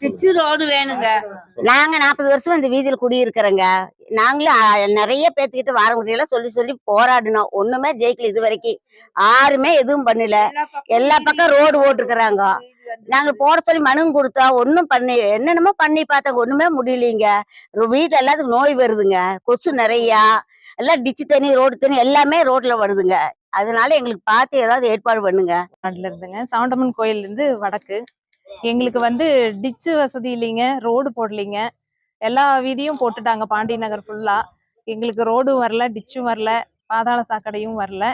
பிச்சு ரோடு வேணுங்க. நாங்க நாற்பது வருஷம் இந்த வீதியில் குடியிருக்கிறோங்க. நாங்களும் நிறைய பேத்துக்கிட்டு வாரங்குடியெல்லாம் சொல்லி சொல்லி போராடினோம். ஒண்ணுமே ஜெயிக்கல இது வரைக்கும் யாருமே எதுவும் பண்ணல. எல்லா பக்கம் ரோடு ஓட்டுருக்குறாங்க. நாங்க போட சொல்லி மனு கொடுத்தா ஒண்ணும் பண்ணி என்னென்னமோ பண்ணி பார்த்தாங்க. ஒண்ணுமே முடியலீங்க. வீட்டுல எல்லாத்துக்கும் நோய் வருதுங்க. கொசு நிறையா. எல்லாம் டிச்சு தண்ணி ரோடு தண்ணி எல்லாமே ரோட்ல வருதுங்க. அதனால எங்களுக்கு பார்த்து ஏதாவது ஏற்பாடு பண்ணுங்க. சவுண்டம்மன் இருந்துங்க. கோயில் இருந்து வடக்கு. எங்களுக்கு வந்து டிச்சு வசதி இல்லைங்க ரோடு போடலைங்க. எல்லா வீதியும் போட்டுட்டாங்க பாண்டி நகர் ஃபுல்லா எங்களுக்கு ரோடும் வரல டிச்சும் வரல பாதாள சாக்கடையும் வரல.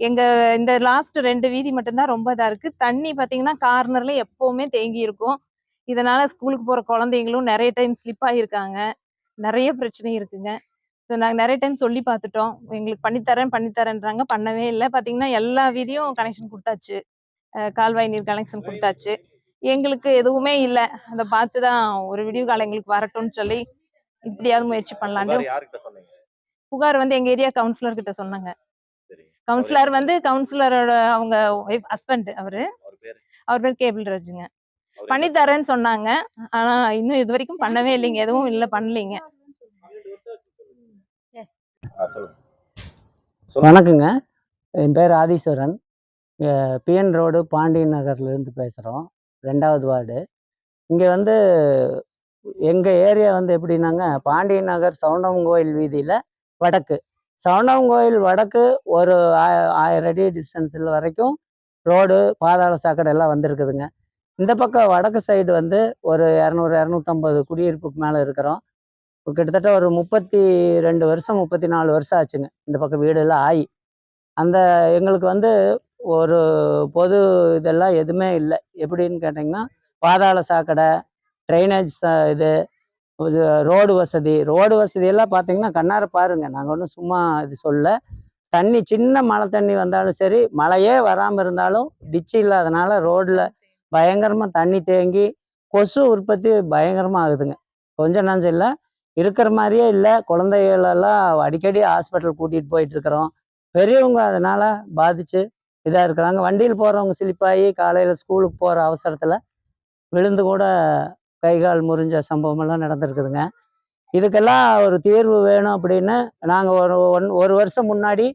எங்க இந்த லாஸ்ட் ரெண்டு வீதி மட்டும்தான் ரொம்ப இதா இருக்கு. தண்ணி பாத்தீங்கன்னா கார்னர்ல எப்பவுமே தேங்கி இருக்கும். இதனால ஸ்கூலுக்கு போற குழந்தைங்களும் நிறைய டைம் ஸ்லிப் ஆகியிருக்காங்க. நிறைய பிரச்சனை இருக்குங்க. ஸோ நாங்கள் நிறைய டைம் சொல்லி பார்த்துட்டோம். எங்களுக்கு பண்ணித்தரேன் பண்ணித்தரேன்றாங்க. பண்ணவே இல்லை. பார்த்தீங்கன்னா எல்லா வீதியும் கனெக்ஷன் கொடுத்தாச்சு. கால்வாய் நீர் கனெக்ஷன் கொடுத்தாச்சு. எங்களுக்கு எதுவுமே இல்லை. அதை பார்த்து தான் ஒரு விடிவு காலம் எங்களுக்கு வரட்டும்னு சொல்லி இப்படியாவது முயற்சி பண்ணலான்னு புகார் யார்கிட்ட சொன்னீங்க? புகார் வந்து எங்க ஏரியா கவுன்சிலர் கிட்ட சொன்னாங்க. கவுன்சிலர் வந்து கவுன்சிலரோட அவங்க ஒய்ஃப் ஹஸ்பண்ட் அவரு. அவர் பேரு? கேபிள் ராஜுங்க. பண்ணி தரேன்னு சொன்னாங்க. ஆனா இன்னும் இது வரைக்கும் பண்ணவே இல்லைங்க. எதுவும் இல்லை பண்ணலைங்க. வணக்கங்க. என் பேர் ஆதீஸ்வரன் பிஎன் ரோடு பாண்டியன் நகர்லேருந்து பேசுகிறோம் ரெண்டாவது வார்டு. இங்கே வந்து எங்கள் ஏரியா வந்து எப்படின்னாங்க பாண்டியன் நகர் சவுண்டவன் கோயில் வீதியில் வடக்கு. சவுண்டவன் கோயில் வடக்கு ஒரு ஆய- ஆயிரம் அடி டிஸ்டன்ஸில் வரைக்கும் ரோடு பாதாள சாக்கடை எல்லாம் வந்திருக்குதுங்க. இந்த பக்கம் வடக்கு சைடு வந்து ஒரு இரநூறு இரநூத்தம்பது குடியிருப்புக்கு மேலே இருக்கிறோம். கிட்டத்தட்ட ஒரு முப்பத்தி ரெண்டு வருஷம் முப்பத்தி நாலு வருஷம் ஆச்சுங்க. இந்த பக்கம் வீடெல்லாம் ஆகி அந்த எங்களுக்கு வந்து ஒரு பொது இதெல்லாம் எதுவுமே இல்லை. எப்படின்னு கேட்டிங்கன்னா பாதாள சாக்கடை ட்ரைனேஜ் இது ரோடு வசதி. ரோடு வசதியெல்லாம் பார்த்தீங்கன்னா கண்ணார பாருங்க. நாங்கள் ஒன்றும் சும்மா இது சொல்ல தண்ணி சின்ன மழை தண்ணி வந்தாலும் சரி மழையே வராமல் இருந்தாலும் டிச்சு இல்லாதனால ரோடில் பயங்கரமாக தண்ணி தேங்கி கொசு உற்பத்தி பயங்கரமாக ஆகுதுங்க. கொஞ்சம் நஞ்சம் இல்லை. இருக்கிற மாதிரியே இல்லை. குழந்தைகளெல்லாம் அடிக்கடி ஹாஸ்பிட்டல் கூட்டிகிட்டு போயிட்டு இருக்கிறோம். பெரியவங்க அதனால் பாதித்து இதாக இருக்கிறாங்க. வண்டியில் போகிறவங்க ஸ்லிப்பாகி காலையில் ஸ்கூலுக்கு போகிற அவசரத்தில் விழுந்து கூட கை கால் முறிஞ்ச சம்பவமெல்லாம் நடந்திருக்குதுங்க. இதுக்கெல்லாம் ஒரு தீர்வு வேணும் அப்படின்னு நாங்கள் ஒரு ஒன் ஒரு வருஷம் முன்னாடி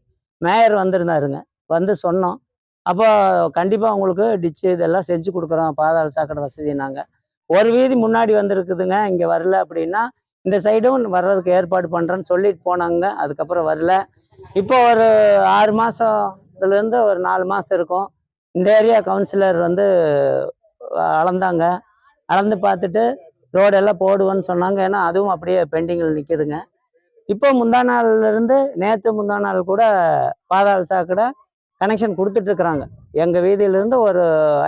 மேயர் வந்திருந்தாருங்க. வந்து சொன்னோம். அப்போ கண்டிப்பாக உங்களுக்கு டிச்சு இதெல்லாம் செஞ்சு கொடுக்குறோம். பாதாள சாக்கடை வசதி நாங்கள் ஒரு வீதி முன்னாடி வந்திருக்குதுங்க. இங்கே வரல அப்படின்னா இந்த சைடும் வர்றதுக்கு ஏற்பாடு பண்ணுறேன்னு சொல்லிட்டு போனாங்க. அதுக்கப்புறம் வரல. இப்போ ஒரு ஆறு மாதம் மாதத்துலேருந்து ஒரு நாலு மாதம் இருக்கும். இந்த ஏரியா கவுன்சிலர் வந்து அளந்தாங்க. அளந்து பார்த்துட்டு ரோடெல்லாம் போடுவோன்னு சொன்னாங்க. ஏன்னா அதுவும் அப்படியே பெண்டிங்கில் நிற்கிதுங்க இப்போ முந்தா நாள்ல இருந்து நேற்று முந்தா நாள் கூட பாதாள சாக்கடை கனெக்ஷன் கொடுத்துட்ருக்குறாங்க. எங்கள் வீதியிலேருந்து ஒரு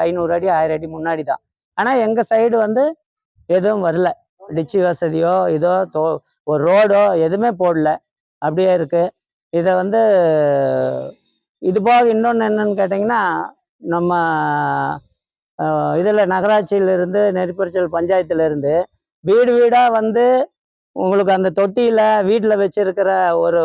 ஐநூறு அடி ஆயிரம் அடி முன்னாடி தான். ஆனால் எங்கள் சைடு வந்து எதுவும் வரல. டிச்சு வசதியோ இதோ தோ ஒரு ரோடோ எதுவுமே போடல. அப்படியே இருக்குது இதை வந்து இது போக இன்னொன்று என்னன்னு கேட்டிங்கன்னா நம்ம இதில் நகராட்சியிலிருந்து நெறிப்பறிச்சல் பஞ்சாயத்துலேருந்து வீடு வீடாக வந்து உங்களுக்கு அந்த தொட்டியில் வீட்டில் வச்சிருக்கிற ஒரு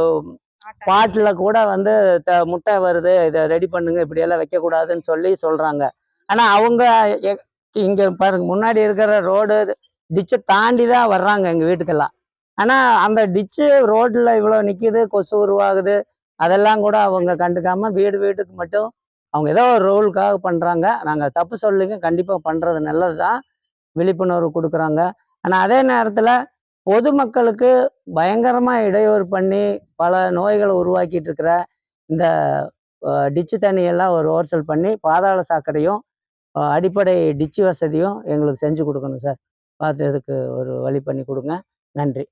பாட்டில் கூட வந்து த முட்டை வருது இதை ரெடி பண்ணுங்க இப்படியெல்லாம் வைக்கக்கூடாதுன்னு சொல்லி சொல்கிறாங்க ஆனால் அவங்க இங்கே பாருங்க முன்னாடி இருக்கிற ரோடு டிச்சை தாண்டி தான் வர்றாங்க எங்கள் வீட்டுக்கெல்லாம். ஆனால் அந்த டிச்சு ரோட்டில் இவ்வளோ நிற்கிது கொசு உருவாகுது அதெல்லாம் கூட அவங்க கண்டுக்காம வீடு வீட்டுக்கு மட்டும் அவங்க ஏதோ ஒரு ரூலுக்காக பண்ணுறாங்க நாங்கள் தப்பு சொல்லிங்க கண்டிப்பாக பண்ணுறது நல்லது தான் விழிப்புணர்வு கொடுக்குறாங்க. ஆனால் அதே நேரத்தில் பொதுமக்களுக்கு பயங்கரமாக இடையூறு பண்ணி பல நோய்களை உருவாக்கிட்டு இருக்கிற இந்த டிச்சு தண்ணியெல்லாம் ஒரு ஓர்சல் பண்ணி பாதாள சாக்கடையும் அடிப்படை டிச்சு வசதியும் எங்களுக்கு செஞ்சு கொடுக்கணும் சார். பார்த்து இதுக்கு ஒரு வழி பண்ணி கொடுங்க. நன்றி.